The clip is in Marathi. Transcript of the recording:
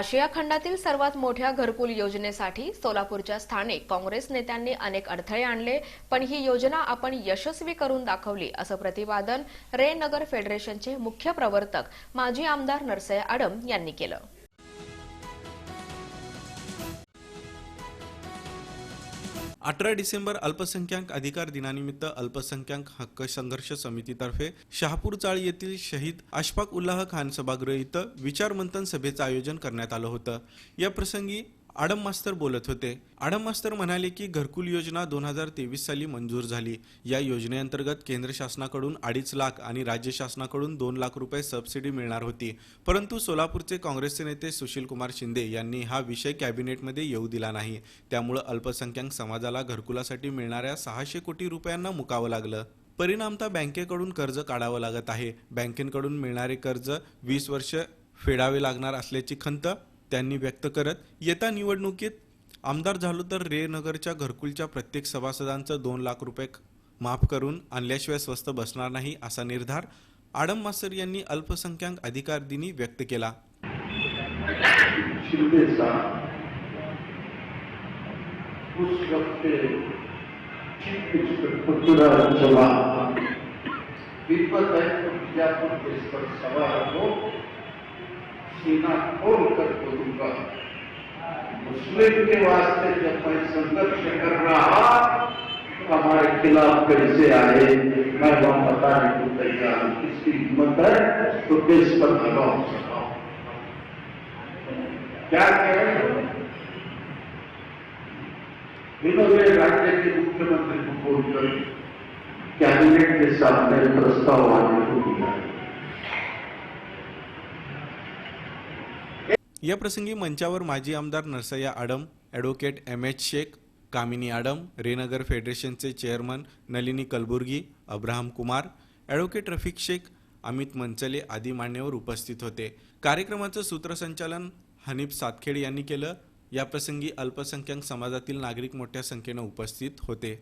आशिया खंडातील सर्वात मोठ्या घरकुल योजनेसाठी सोलापूरच्या स्थानिक काँग्रेस नेत्यांनी अनेक अडथळे आणले पण ही योजना आपण यशस्वी करून दाखवली असं प्रतिपादन रे नगर फेडरेशनचे मुख्य प्रवर्तक माजी आमदार नरसय आडम यांनी केलं. अठरा डिसेंबर अल्पसंख्याक अधिकार दिनानिमित्त अल्पसंख्याक हक्क संघर्ष समितीतर्फे शहापूर चाळ येथील शहीद अशफाक उल्लाह खान सभागृह इथं विचारमंथन सभेचं आयोजन करण्यात आलं होतं. या प्रसंगी आडम मास्तर बोलत होते. आडम मास्तर म्हणाले की घरकुल योजना दोन हजार तेवीस साली मंजूर झाली. या योजनेअंतर्गत केंद्र शासनाकडून अडीच लाख आणि राज्य शासनाकडून दोन लाख रुपये सबसिडी मिळणार होती. परंतु सोलापूरचे काँग्रेसचे नेते सुशील कुमार शिंदे यांनी हा विषय कॅबिनेटमध्ये येऊ दिला नाही. त्यामुळं अल्पसंख्याक समाजाला घरकुलासाठी मिळणाऱ्या सहाशे कोटी रुपयांना मुकावं लागलं. परिणामतः बँकेकडून कर्ज काढावं लागत आहे. बँकेकडून मिळणारे कर्ज वीस वर्ष फेडावे लागणार असल्याची खंत त्यांनी व्यक्त करत येत्या निवडणुकीत आमदार झालो तर रे नगरच्या घरकुलच्या प्रत्येक सभासदांचं दोन लाख रुपये माफ करून आणल्याशिवाय स्वस्त बसणार नाही असा निर्धार आडम मास्तर यांनी अल्पसंख्याक अधिकार दिनी व्यक्त केला. सीना खोल कर बोलूँगा मुस्लिम के वास्ते जब मैं संघर्ष कर रहा तो हमारे खिलाफ कैसे आए, मैं वहाँ बताने को तैयार हूँ। किसकी हिम्मत है तो देश पर दबाव सकाओ क्या कह रहे हो? विनोदे राज्य के मुख्यमंत्री को बोलकर कैबिनेट के सामने प्रस्ताव आने याप्रसंगी या प्रसंगी मंचावर माजी आमदार Narsayya Adam advocate M H Shaikh Kamini Adam Raynagar फेडरेशनचे chairman Nalini Kalburgi Abraham Kumar advocate Rafiq Shaikh Amit Manchale आदी मान्यवर उपस्थित होते. कार्यक्रमाचं सूत्रसंचालन हनीफ सातखेड यांनी केलं. याप्रसंगी अल्पसंख्याक समाजातील नागरिक मोठ्या संख्येनं उपस्थित होते.